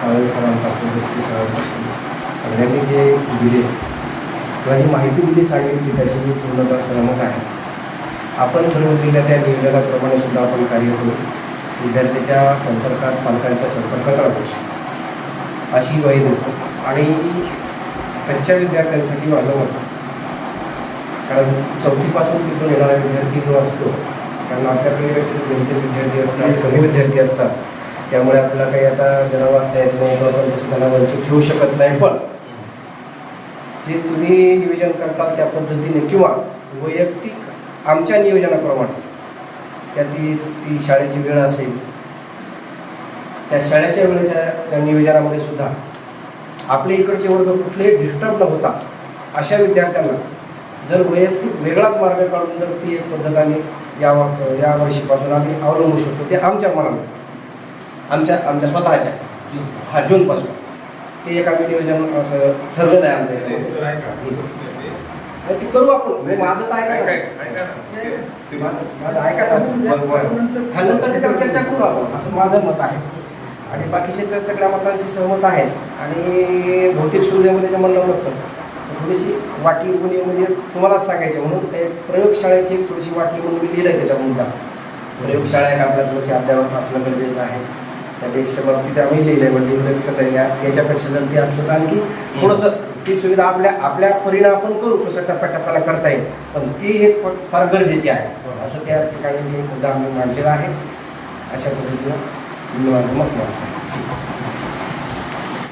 सावळे सरांपासून गोष्टी सरांपासून सगळ्यांनी जे दिले किंवा जी माहिती दिली सांगितली त्याची मी पूर्णतः सहमत आहे. आपण ठरवलेल्या त्या निर्णयाप्रमाणे सुद्धा आपण कार्य करू. विद्यार्थ्याच्या संपर्कात पालकांच्या संपर्कात राहू. अशी वही देतो आणि त्यांच्या विद्यार्थ्यांसाठी माझं मत. कारण चौथीपासून तिथून येणारा विद्यार्थी जो असतो कारण आपल्याकडे कसे गणित विद्यार्थी असतात कमी विद्यार्थी असतात त्यामुळे आपल्याला काही आता जरा वाचता येत नाही किंवा आपण वंचित ठेवू शकत नाही. पण जे तुम्ही नियोजन करता त्या पद्धतीने किंवा वैयक्तिक आमच्या नियोजनाप्रमाणे त्या ती ती शाळेची वेळ असेल त्या शाळेच्या वेळेच्या त्या नियोजनामध्ये सुद्धा आपल्या इकडचे वर्ग कुठलेही डिस्टर्ब न होता अशा विद्यार्थ्यांना जर वैयक्तिक वेगळाच मार्ग काढून जर ती एक पद्धत आम्ही या वा- या वर्षीपासून आम्ही अवलंबू शकतो ते आमच्या मनाने आमच्या आमच्या स्वतःच्या हा जूनपासून ते एक आम्ही नियोजन असं ठरलेलं आहे आमचं इथे. नाही, ते करू आपण. म्हणजे माझं तर ऐका माझं माझं ऐका. हा, नंतर त्याच्यावर चर्चा करू आपण. असं माझं मत आहे. आणि बाकीचे तर सगळ्या मतांशी सहमत आहेच. आणि भौतिक सुविधेमध्ये जे म्हणलं नसतं थोडीशी वाटी उणी म्हणजे तुम्हालाच सांगायचं म्हणून ते प्रयोगशाळेची एक थोडीशी वाटी म्हणून मी लिहिलं आहे त्याच्या मुद्दा प्रयोगशाळा एक आपल्या थोडीशी अद्यावत असणं गरजेचं आहे. त्या डेस्कच्या बाबतीत आम्ही लिहिलंय पण म्हणजे डिफ्लेक्स कसं आहे या याच्यापेक्षा जर ते असलं तर आणखी थोडंसं ती सुविधा आपल्या आपल्या परिणाम आपण करू कसं टप्प्याटप्प्याला करता येईल. पण ती एक फार गरजेची आहे. असं त्या ठिकाणी मी मुद्दा आम्ही मांडलेला आहे. अशा पद्धतीनं मी माझं मत मांडतो.